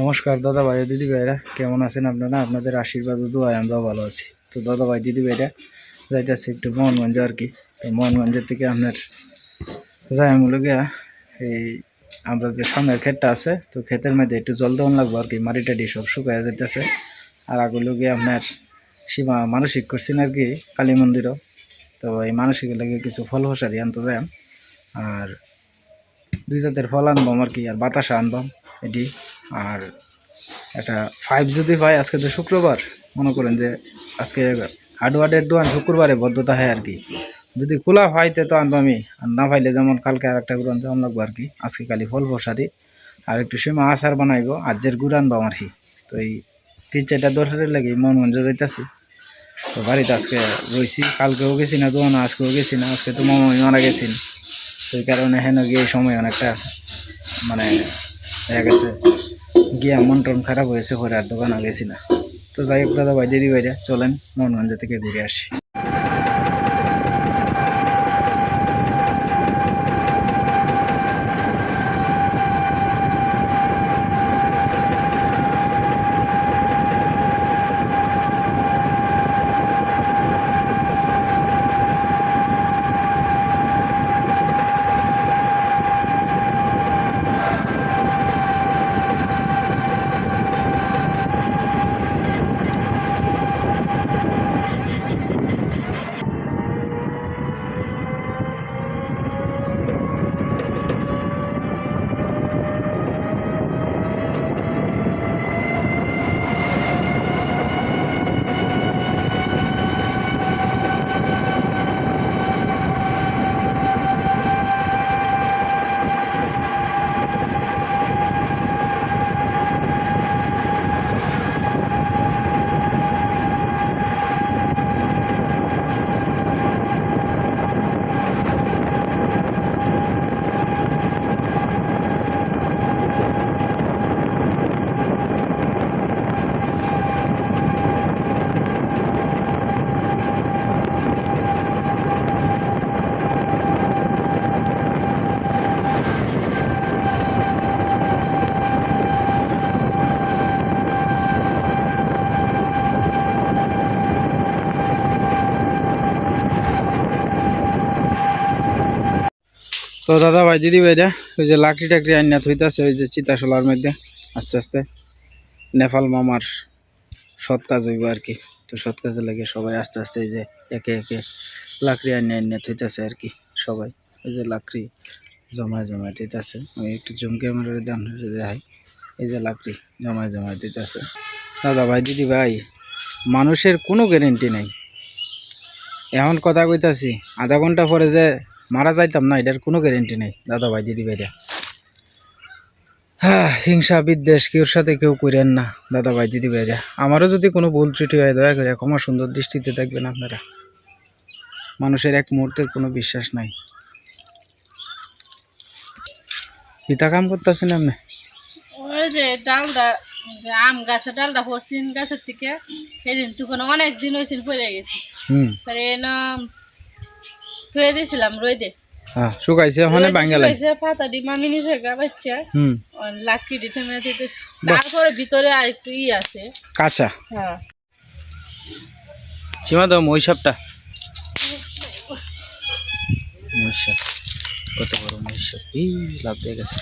নমস্কার দাদা ভাই, দিদি ভাইরা, কেমন আছেন আপনারা? আপনাদের আশীর্বাদ দোয়ায় আমরাও ভালো আছি। তো দাদা ভাই, দিদি ভাইরা, যাইতেছে একটু মোহনগঞ্জ আর কি। তো মোহনগঞ্জের থেকে আপনার যাই গিয়া, এই আমরা যে সামনের ক্ষেতটা আছে, তো ক্ষেতের মধ্যে একটু জল দেওয়ান লাগবো আর কি। মাটি টাটি সব শুকায় যেতেছে আর আগুলো গিয়ে আপনার সীমা মানসিক করছেন আর কি, কালী মন্দিরও। তো এই মানসিক লাগে কিছু ফল ফসারি আনতে যায় আর দুই জাতের ফল আনবাম আর কি, আর বাতাসা আনবাম এটি। আর একটা ফাইভ যদি পাই আজকে তো শুক্রবার, মনে করেন যে আজকে হার্ডওয়ার্ডের দোকান শুক্রবারে বদ্ধতা হয় আর কি যদি খোলা পাইতে তো আনব আমি। আর না পাইলে যেমন কালকে আর একটা গুড় আনতে লাগবো আর কি আজকে কালি ফল ফসারি আর একটু সীমা আচার বানাইবো আজের গুড় আনবাম আর কি তো এই তিন চারটা দরকারের লাগে, মন মঞ্জ যাইতেছি তো বাড়িতে আজকে রয়েছি কালকেও গেছি না দোকানে আজকেও গেছি না, আজকে তো মামা মারা গেছেন। তো এই কারণে হেন গিয়ে সময় অনেকটা মানে হয়ে গেছে। গিয়ে মন টন খারাপ হয়েছে, পরে আর দোকানও গেছি না। তো যাই হোক, দাদা, বাইরে বাইরে, চলেন মোহনগঞ্জ থেকে ঘুরে আসি। তো দাদা ভাই, দিদি ভাইরা ওই যে লাকড়ি টাকড়ি আইনা থইতাছে, ওই যে চিতাশলার মধ্যে। আস্তে আস্তে নেপাল মামার সৎ কাজ হইব আর কি। তো সৎ কাজে লাগে সবাই আস্তে আস্তে এই যে একে একে লাকড়ি আইনা আইনা থইতাছে আর কি সবাই। এই যে লাকড়ি জমায় জমায় দিতেছে আমি একটু জুম ক্যামেরা দেখাই। এই যে লাকড়ি জমায় জমায় দিতেছে দাদা ভাই, দিদি ভাই, মানুষের কোনো গ্যারেন্টি নাই। এমন কথা কইতাছি, আধা ঘণ্টা পরে যে মারা যাইতাম না এটার কোনো গ্যারেন্টি নেই। দাদা ভাই দিদি ভাইরা। হ্যাঁ হিংসা বিদ্বেষ কেউর সাথে কেউ করেন না দাদা ভাই দিদি ভাইরা। আমারও যদি কোনো ভুল ত্রুটি হয় দয়া করে ক্ষমা সুন্দর দৃষ্টিতে দেখবেন আপনারা। মানুষের এক মুহূর্তের কোনো বিশ্বাস নাই। হিতা কাম করতেছেন আপনি? ওই যে ডালটা আম গাছের ডালটা হসিন গাছের থেকে সেদিন তখন অনেক দিন হয়েছিল পড়ে গেছি। হুম। থুয়ে দিয়েছিলাম রোদে হ্যাঁ শুকাইছে ওখানে মামি হুম। লাকি দিতে দিতেছি তারপরে ভিতরে আর একটু ই আছে। কাঁচা। হ্যাঁ সীমা দাও মহিষাপটা মহিষাপ কত বড় মহিষাপ এই লাভ দিয়ে গেছে।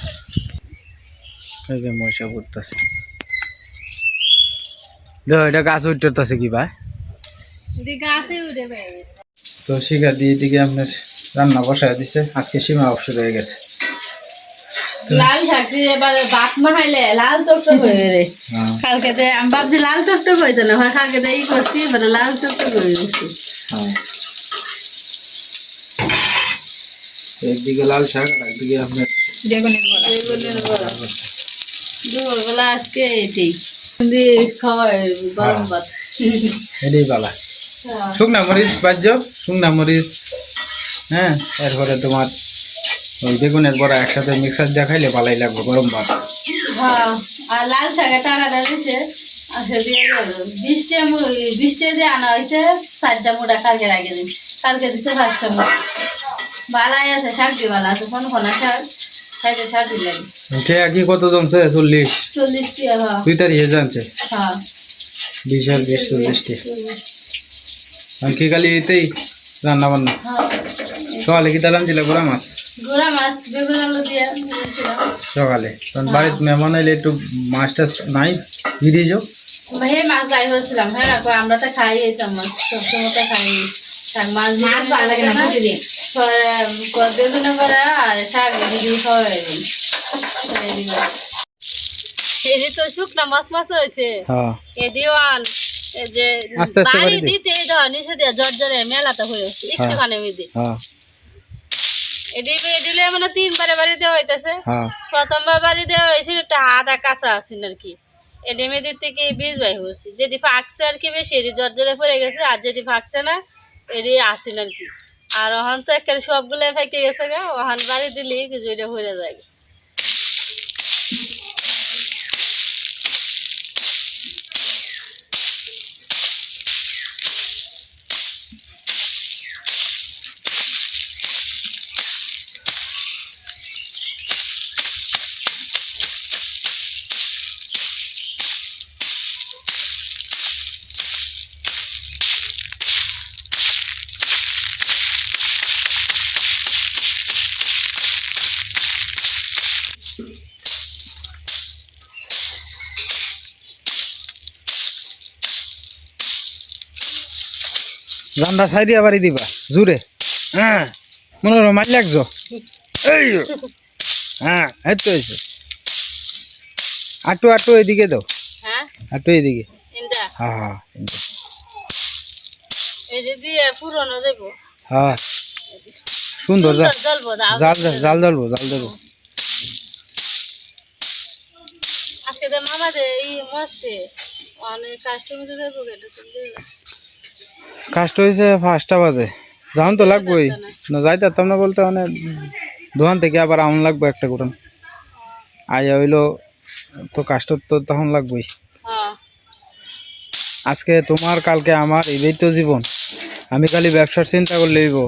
এই যে মহিষাপ উঠতেছে। দেখো এটা গাছ উঠতেছে কি ভাই? গাছে উঠে তো শিখা দিয়ে দিকে আপনার রান্না বসায় দিছে। আজকে সীমা অবসর হয়ে গেছে। লাল এবারে ভাত না খাইলে লাল টকটক হয়ে রে। কালকে তে আমি ভাবছি লাল টকটক হয়েছে না কালকে তে ই করছি এবারে লাল টকটক হয়ে গেছে। হ্যাঁ। একদিকে লাল শাক আর একদিকে আপনার বেগুনের বড়া। বেগুনের বড়া। দুপুরবেলা আজকে এটাই খাওয়াই গরম ভাত। এটাই হ্যাঁ। শুকনা মরিচ বাজ্য শুকনা মরিচ হ্যাঁ এরপরে তোমার ওই বেগুনের বড়া একসাথে মিক্সার দিয়ে খাইলে ভালোই লাগবে গরম ভাত। হ্যাঁ আর লাল শাকে আচ্ছা যে আনা হয়েছে চারটা মোটা কালকে দিন কালকে দিছে পাঁচটা মোটা ভালাই আছে শাক দিয়ে ভালো আছে কোন কোনা শাক খাইতে সাথে লাগে কে কি কত জমছে? চল্লিশ। চল্লিশ টিয়া হ্যাঁ। দুই তারিখে জানছে। হ্যাঁ। বিশ আর বিশ চল্লিশটি। আমি খালি এতেই রান্না বান্না হ্যাঁ। সকালে কি দালাম? ছিল গোড়া মাছ? গোড়া মাছ বেগুন আলু দিয়ে সকালে। কারণ বাড়িতে মেহমান এলে একটু মাছ টাছ নাই ফিরিয়ে যাও। হে মাছ হয়েছিলাম। হ্যাঁ আমরা তো খাই এইতাম মাছ সবসময় তো খাই। মাছ মাছ ভালো লাগে না প্রতিদিন বেগুনে করা আর শাক দিয়ে খাওয়াই এই যে তো শুকনা মাছ মাছ হয়েছে। হ্যাঁ। এ দিওয়ান এই যে বাড়ি দিতে এই ধর নিচে দিয়ে মেলাতে হয়ে একটুখানি মিদি হ্যাঁ। মানে তিনবারে বাড়ি দেওয়া হইতেছে। হ্যাঁ। প্রথমবার বাড়ি দেওয়া হয়েছিল একটা আধা কাঁচা আছিল আর কি থেকে বীজ বাই হয়েছে। যেটি ফাঁকছে আর কি বেশি এটি পড়ে গেছে আর যেটি ফাঁকছে না এটি আসিল আর কি আর ওখান তো একেবারে সবগুলো ফেঁকে গেছে গা। ওখান বাড়ি দিলে কিছু এটা হয়ে যায়। রান্না সাইডিয়া বাড়ি দিবা জুড়ে হ্যাঁ মনে হলো মারি লাগছো এই। হ্যাঁ এই তো হয়েছে আটু আটু এদিকে দাও হ্যাঁ আটু এদিকে। হ্যাঁ হ্যাঁ এই যে। এই যে দিয়ে পুরনো দেবো হ্যাঁ সুন্দর জাল। জাল জাল জ্বলবো জাল আজকে দে এই মরছে অনেক কাস্টমার দেবো এটা কাজটা হয়েছে পাঁচটা বাজে। যাওন তো লাগবোই। না যাইতে পারতাম না বলতে মানে দোকান থেকে আবার আমন লাগবে একটা কোরআন আইয়া হইল তো কাজটা তো তখন লাগবেই। হ্যাঁ। আজকে তোমার কালকে আমার এটাই তো জীবন। আমি খালি ব্যবসার চিন্তা করলে হইব।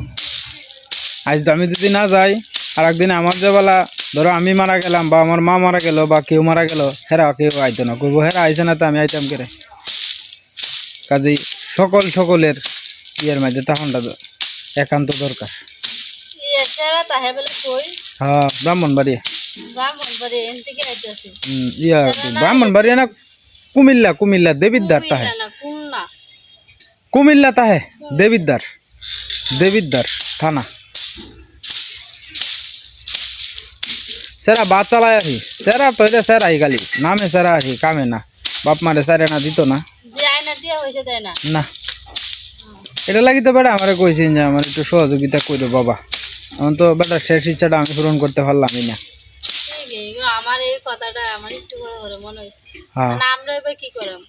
আজ আমি যদি না যাই আর একদিন আমার যে বেলা ধরো আমি মারা গেলাম বা আমার মা মারা গেল বা কেউ মারা গেল হেরা কেউ আইতো না। করব হেরা আইছে না তো আমি আইতাম কেরে? কাজেই সকল সকলের ইয়ের মধ্যে তখনটা একান্ত দরকার। হ্যাঁ ব্রাহ্মণবাড়িয়া। ইয়া ব্রাহ্মণবাড়িয়া না কুমিল্লা কুমিল্লা দেবিদ্দার তাহে। কুমিল্লা তাহে দেবিদ্দার দেবিদ্দার থানা। সেরা বাদ চালায় আহি সেরা তো এটা সেরা আহি খালি নামে সেরা আহি কামে না। বাপ মারে সেরে না দিত না। দিয়া না। না। এটা লাগি তো বেটা আমারে কইছেন যে আমার একটু সহযোগিতা করো বাবা। এখন তো বেটা শেষ ইচ্ছাটা আমি পূরণ করতে পারলামই না। ঠিক আমার এই কথাটা আমার একটু করে করে মনে হ্যাঁ। আমরা এবার কি করাম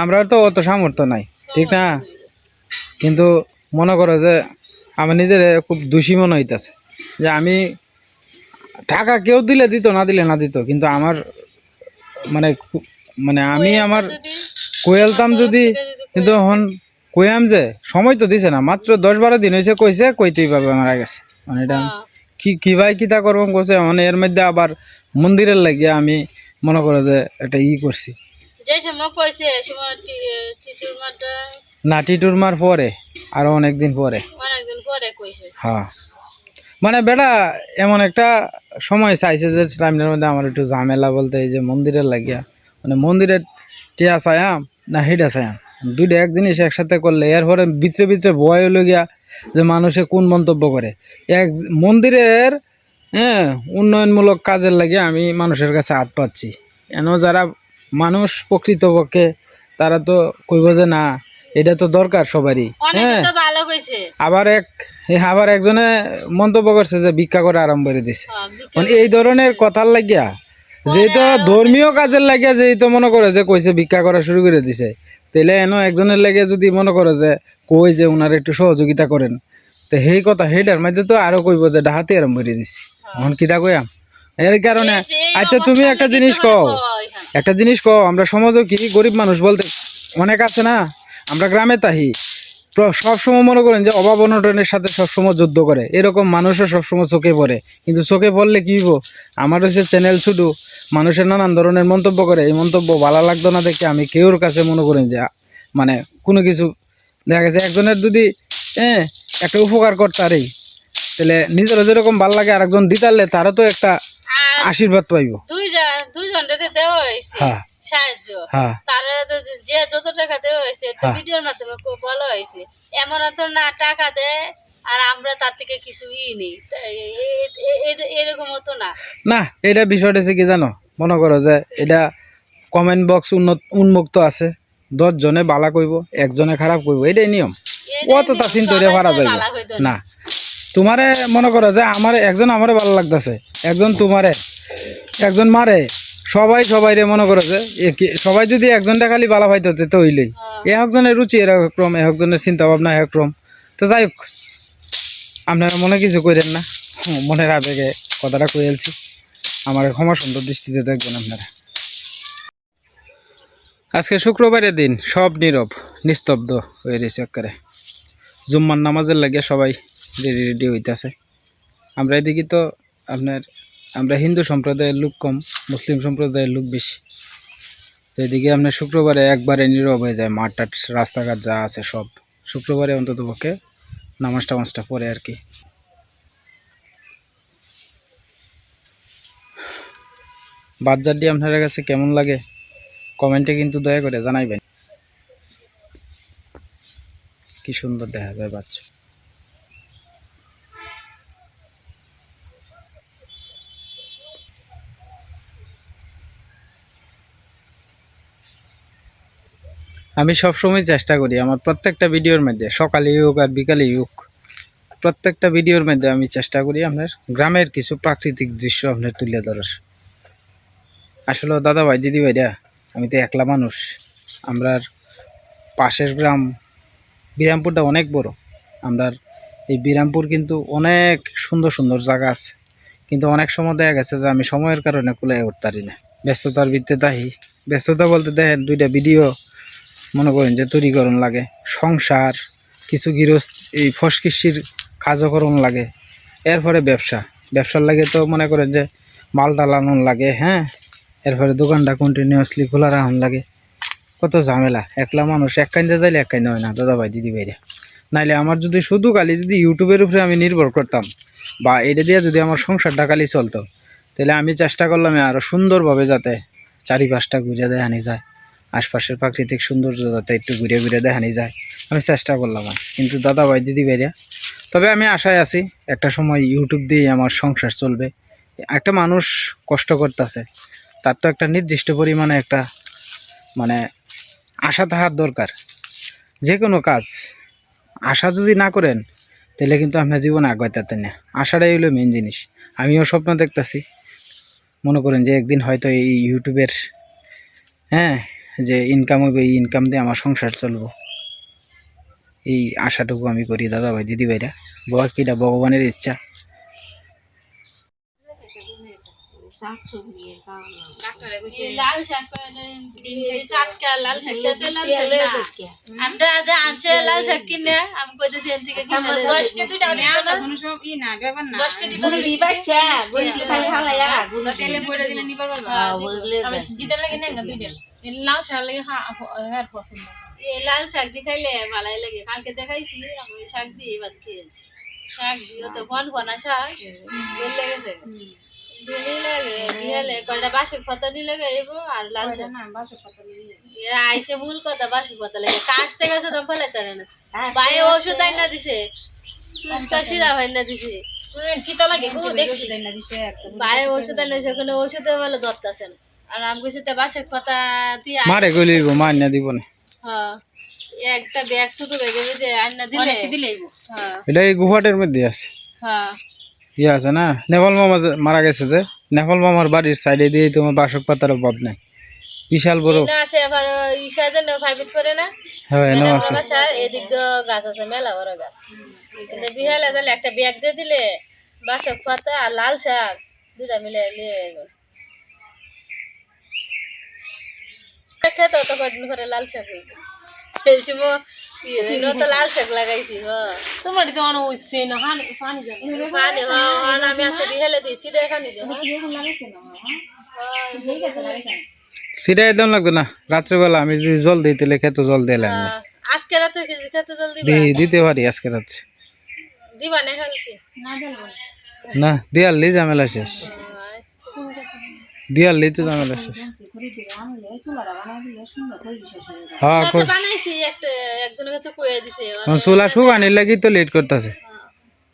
আমরা তো অত সামর্থ্য নাই ঠিক না? কিন্তু মনে করো যে আমার নিজের খুব দোষী মনে হইতেছে। যে আমি টাকা কেউ দিলে দিত না দিলে না দিত কিন্তু আমার মানে মানে আমি আমার কোয়েলতাম যদি কিন্তু এখন কইয়াম যে সময় তো দিছে না মাত্র দশ বারো দিন হয়েছে কইছে কইতেই পাবে মারা গেছে। মানে এটা কি কি ভাই কিতা করব কইছে মানে এর মধ্যে আবার মন্দিরের লাগিয়ে আমি মনে করো যে এটা ই করছি। না টিটুর মার পরে আরও অনেকদিন পরে। হ্যাঁ। মানে বেটা এমন একটা সময় চাইছে যে টাইমের মধ্যে আমার একটু ঝামেলা বলতে এই যে মন্দিরের লাগিয়া। মানে মন্দিরের টিয়া চায়াম না হেডা চায়াম দুইটা এক জিনিস একসাথে করলে এরপরে ভিতরে ভিতরে ভয় হলো গিয়া যে মানুষে কোন মন্তব্য করে। এক মন্দিরের হ্যাঁ উন্নয়নমূলক কাজের লাগে আমি মানুষের কাছে হাত পাচ্ছি। এন যারা মানুষ প্রকৃতপক্ষে তারা তো কইব যে না এটা তো দরকার সবারই। হ্যাঁ আবার এক আবার একজনে মন্তব্য করছে যে ভিক্ষা করে আরম্ভ করে দিছে। হ্যাঁ, মানে এই ধরনের কথার লাগিয়া যেহেতু ধর্মীয় কাজের লাগিয়া যেহেতু মনে করে যে কইছে ভিক্ষা করা শুরু করে দিছে। তাইলে এন একজনের লাগে যদি মনে করে যে কই যে ওনার একটু সহযোগিতা করেন। তো সেই কথা সেইটার মধ্যে তো আরও কইব যে ডাহাতে আরম্ভ করে দিছি। এখন কিতা কইয়াম? এর কারণে আচ্ছা তুমি একটা জিনিস কও কও একটা জিনিস কও আমরা সমাজও কি গরিব মানুষ বলতে অনেক আছে না? আমরা গ্রামে তাহি। সবসময় মনে করেন যে অভাব অনটনের সাথে সবসময় যুদ্ধ করে। এরকম মানুষও সবসময় চোখে পড়ে। কিন্তু চোখে পড়লে কি হইব? আমার হচ্ছে চ্যানেল শুধু মানুষের নানান ধরনের মন্তব্য করে। এই মন্তব্য ভালো লাগতো না দেখে আমি কেউর কাছে মনে করেন যে মানে কোনো কিছু দেখা গেছে। একজনের যদি হ্যাঁ একটা উপকার করতারই তাহলে নিজেরও যেরকম ভালো লাগে আরেকজন দিতারলে তারও তো একটা আশীর্বাদ পাইব। হ্যাঁ। সাহায্য। হ্যাঁ। তারা তো যে- যত টাকা দেওয়া হয়েছে হ্যাঁ। ভিডিওর মাধ্যমে বলা হয়েছে এমন তো না টাকা দেয় আর আমরা তার থেকে কিছু ই নেই এরকম তো না। না এটা বিষয়টা কি জানো? মনে করো যে এটা কমেন্ট বক্স উন্নত উন্মুক্ত আছে। দশ জনে বালা কইব একজনে খারাপ কইব এটাই নিয়ম। অত তা চিন্তা পারা তো যাইব। না। তোমারে মনে করো যে আমার একজন আমারে ভালো লাগতেছে। একজন তোমারে। একজন মারে। সবাই সবাই রে মনে করো যে এ সবাই যদি একজনটা খালি ভালো পাইতো তো হইলেই। এ একজনের রুচি এরকম একজনের চিন্তা ভাবনা একরকম তো যাই হোক আপনারা মনে কিছু করেন না? মনের আবেগে কথাটা কইলছি আমার ক্ষমা সুন্দর দৃষ্টিতে দেখবেন আপনারা। আজকে শুক্রবারের দিন সব নীরব নিস্তব্ধ হয়ে রয়েছে একেবারে। জুম্মার নামাজের লাগে সবাই রেডি রেডি হইতাছে। আমরা এদিকে তো আপনার আমরা হিন্দু সম্প্রদায়ের লোক কম, মুসলিম সম্প্রদায়ের লোক বেশি। তো এদিকে আপনার শুক্রবারে একবারে নীরব হয়ে যায়, মাঠ টাট, রাস্তাঘাট যা আছে সব। শুক্রবারে অন্তত পক্ষে নামাজ টামাজটা পড়ে আর কি। বাজারটি আপনার কাছে কেমন লাগে? কমেন্টে কিন্তু দয়া করে জানাইবেন। কি সুন্দর দেখা যায় বাচ্চা আমি সবসময় চেষ্টা করি আমার প্রত্যেকটা ভিডিওর মধ্যে, সকালে হোক আর বিকালে হোক প্রত্যেকটা ভিডিওর মধ্যে আমি চেষ্টা করি আপনার গ্রামের কিছু প্রাকৃতিক দৃশ্য আপনার তুলে ধরার। আসলে দাদা ভাই দিদি ভাইরা আমি তো একলা মানুষ আমরার পাশের গ্রাম, বিরামপুরটা অনেক বড় আমরার এই বিরামপুর কিন্তু অনেক সুন্দর সুন্দর জায়গা আছে, কিন্তু অনেক সময় দেখা গেছে যে আমি সময়ের কারণে কুলাই উঠতে পারি না। ব্যস্ততার ভিত্তিতে তাহি ব্যস্ততা বলতে দেখেন দুইটা ভিডিও মনে করেন যে তৈরিকরণ লাগে, সংসার, কিছু গৃহস্থ, এই ফসকিসির কাজকরণ লাগে, এরপরে ব্যবসা। ব্যবসার লাগে তো মনে করেন যে মাল ডালানোর লাগে হ্যাঁ? এরপরে দোকানটা কন্টিনিউয়াসলি খোলা রাখুন লাগে। কত ঝামেলা, একলা মানুষ এক কান্দে যাইলে এক কান্দে হয় না দাদা ভাই দিদি ভাইরা নাইলে আমার যদি শুধু কালি যদি ইউটিউবের উপরে আমি নির্ভর করতাম, বা এটা দিয়ে যদি আমার সংসারটা কালি চলতো তাহলে আমি চেষ্টা করলাম আরও সুন্দরভাবে যাতে চারিপাশটা দেয় আনি যায়। আশপাশের প্রাকৃতিক সৌন্দর্য যাতে একটু ঘুরে ঘুরে দেখানি যায়। আমি চেষ্টা করলাম কিন্তু দাদা ভাই দিদি ভাইরা। তবে আমি আশায় আছি, একটা সময় ইউটিউব দিয়েই আমার সংসার চলবে। একটা মানুষ কষ্ট করতেছে, তার তো একটা নির্দিষ্ট পরিমাণে একটা মানে আশা থাকার দরকার। যে কোনো কাজ, আশা যদি না করেন, তাহলে কিন্তু আপনার জীবনে আগাইতে না। আশাটাই হলো মেন জিনিস। আমিও স্বপ্ন দেখতেছি। মনে করেন যে একদিন হয়তো এই ইউটিউবের হ্যাঁ যে ইনকাম হবে এই ইনকাম দিয়ে আমার সংসার চলবো। এই আশাটুকু আমি করি দাদা ভাই দিদি ভাইরা বাকিটা ভগবানের ইচ্ছা। আমরা লাল শাক লাগে লাল শাক লাগে হ্যাঁ। পছন্দ এই লাল শাক দিয়ে খাইলে ভালাই লাগে। কালকে দেখাইছি আমি শাক দিয়ে ভাত খেয়েছি। শাক দিয়ে তো শাক। বেল লেগেছে। আইসে মূল কথা পাতা লাগে। তো না। বাইরে ওষুধ আইনা দিছে। ভাইনা লাগে বাইরে ওষুধ আইনা দিছে ওখানে ওষুধে বলে ধরতেছে না। আর আমি কইছি তে বাসের দিয়ে মারে না দিব না। হ্যাঁ একটা ব্যাগ ছোট আইনা দিলে দিলেই হ্যাঁ। এটা এই গুহাটের মধ্যে আছে। হ্যাঁ। ইয়ে আছে না? নেপাল মামা মারা গেছে যে নেপাল মামার বাড়ির সাইডে দিয়ে তোমার বাসক পাতার অভাব নাই। বিশাল বড়। না আছে আবার ইসা যেন ফাইভেট করে না? হ্যাঁ এনে আছে। বাসার এদিক দিয়ে গাছ আছে মেলা বড় গাছ। কিন্তু বিহালে তাহলে একটা ব্যাগ দিয়ে দিলে বাসক পাতা আর লাল শাক দুটা মিলে নিয়ে খেতে তো কদিন পরে লাল শাক হইবে সেই সময় ইয়ে, তো লাল শাক লাগাইছি হ। তোমার তো না পানি পানি যাবে। পানি হ হ, আমি বিহেলে এখানে একদম লাগতো না রাত্রেবেলা আমি যদি জল দিই তাহলে খেতে জল দিলাম না আজকে রাতে কিছু খেতে জল দিবা? দি দিতে পারি আজকে রাত্রে দিবা না কালকে না দিয়ারলি ঝামেলা শেষ। ঝামেলা শেষ হ্যাঁ তো বানাইছি একটা একজনের কাছে চুলা শুকানির লাগি তো লেট করতেছে?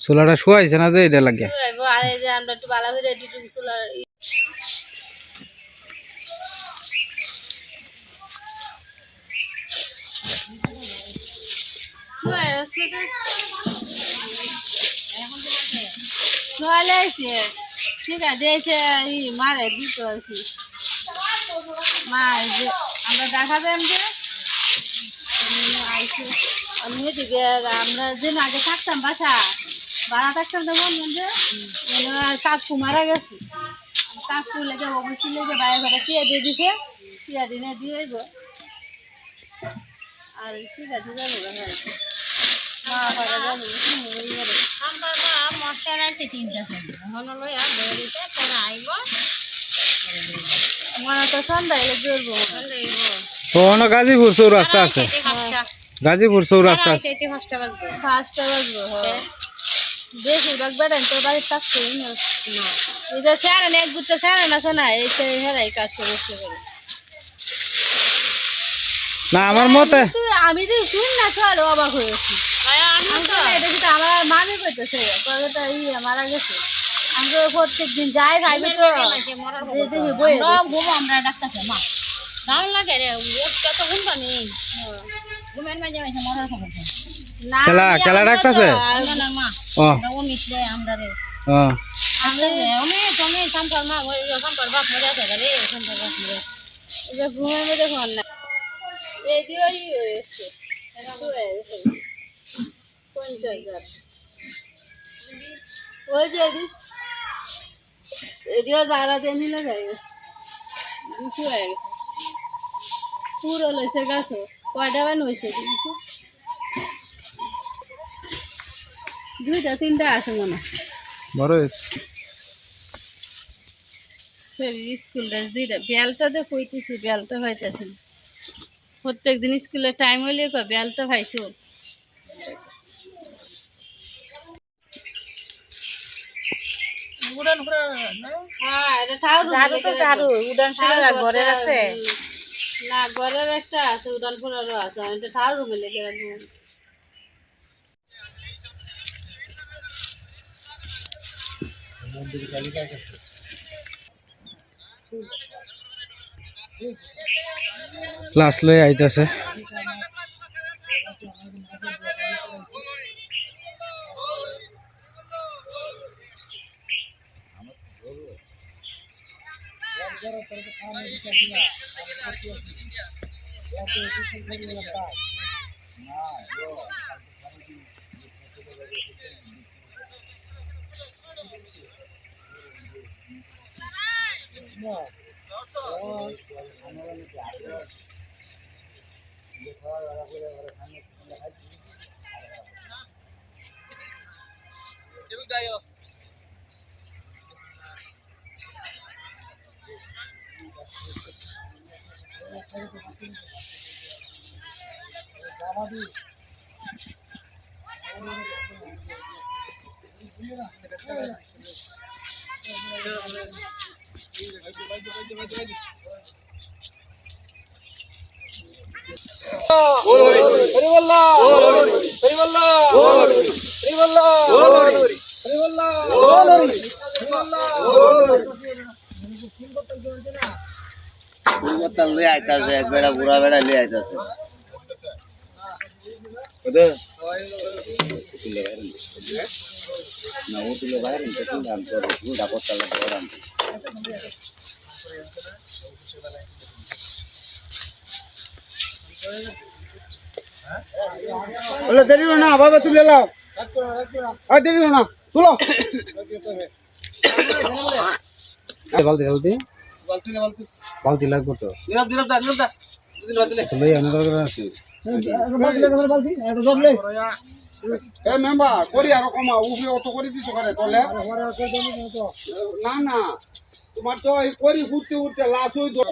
চুলাটা শুয়াইছে না যে এটা লাগে শুয়াইবো, আর এই যে আমরা একটু বালা হয়ে চুলার চলে আসছে ঠিক আছে মারে দিত মা যে আমরা দেখাবেন যে, আমি এদিকে আমরা যে আগে থাকতাম বাসা ভাড়া থাকতাম তো বলবেন যে কাকু মারা গেছে। কাকু লেগে অবশ্যই লেগে বাইরে ঘরে পিয়া দিয়ে দিছে পিয়া দিনে দিয়ে গো আর ঠিক আছে যাব মা ঘরে যাব মা, মশলা রাখছে তিনটা হন লইয়া পরে আইব। গাজীপুর চৌরাস্তা আছে। গাজীপুর চৌরাস্তা আছে। হ্যাঁ। না আমার মতে আমি যে শুন না চল অবাক হয়েছি আমার মামি কইতেছে? ইয়ে মারা গেছে। আমি তো প্রত্যেক দিন যাই বইয়ে ঘুম আমরা ডাক্তারছে মা। দাম লাগে রে কত ঘুম পানি ঘুমের মাঝে মাঝে মরার খবর না খেলা খেলা রাখতেছে ও। ও মিশলে আমরা রে। ওই যে এদিও যারা দিয়ে যায় দুশো হয়ে গেছে। পুরো লইছে গাছ কয়টা বান হয়েছে দেখছ দুইটা তিনটা আছে মনে হয়। বড় হয়েছে স্কুল ড্রেস দুইটা। বেলটা তো কইতেছি বেলটা পাইতেছি প্রত্যেক দিন স্কুলে টাইম হইলে কয় বেলটা পাইছো? উড়ান পুরো হ্যাঁ এটা ঠাউর ঝাড়ু তো ঝাড়ু উড়ান সারা ঘরের আছে। না ঘরের একটা আছে উড়ান ফোড়ারও আছে এটা ঠাউর রুমে লেগে রাখব। লাশ লই আইতাছে। శ్రీవల్లా శ్రీవల్లా శ్రీవల్లా శ్రీవల్లా পরিবর্তন লই আইতাছে এক বেড়া বুড়া বেড়া লই আইতাছে। না ও তুলে বাইরে তো তুমি দাম করো তুমি ডাকর তালে দাম বলে দেরি না বাবা তুলে। লাও আর দেরি না তুলো বালতি লাগবে তো এ মেম্বার করি আরও কমা উফে অত করে দিছো করে তোলে না না তোমার তো এই করি উঠতে উঠতে লাশ হই তো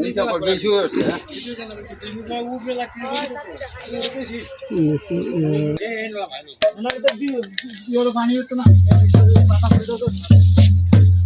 নিচে আবার বেশি হয়েছে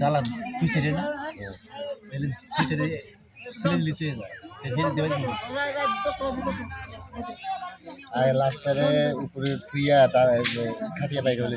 ডালা তুই ছেড়ে না? তুই ছেড়ে ফেলে দিলি তুই ফেলে দেবে আর লাস্টারে উপরে থুইয়া খাটিয়া বাইরে হলে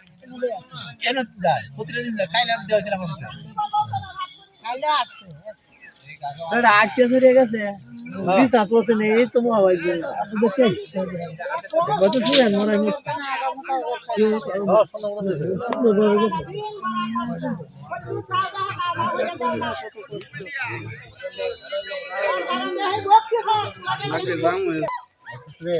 কেন যায় প্রতিটা দিন যায় খাইলে দেওয়া ছিল আমার আটকে ধরে গেছে বিশ্বাস তো হয় রে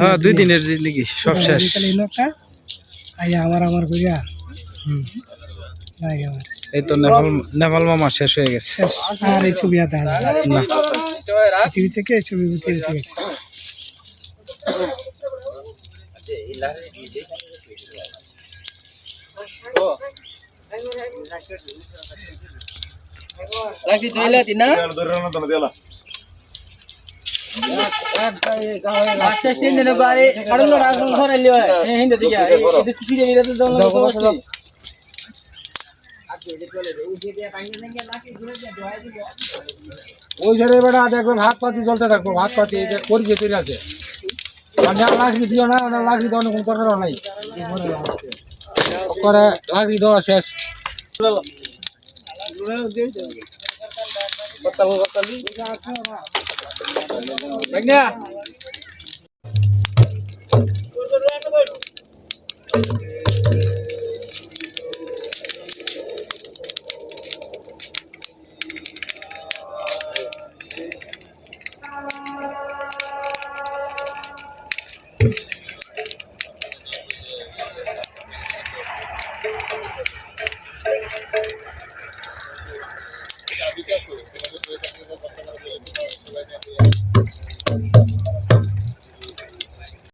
হ্যাঁ দুই দিনের জিন্দগি সব শেষ। আমার আমার কইয়া হুম। এই তো নেপাল নেপাল মামা শেষ হয়ে গেছে। আর এই ছবি হাতে না। পৃথিবী থেকে এই ছবি উঠে গেছে। ওই ঝেড়ে বেড়া দেখবেন হাত পাতি জ্বলতে থাকব হাত পাতি করবি তৈরি আছে অনেক লাগবি দিও না অনেক লাগবি দেওয়া কোনো নাই। করে লাগবি দেওয়া শেষ। বতাবো বতাবি ప్రజ్ఞ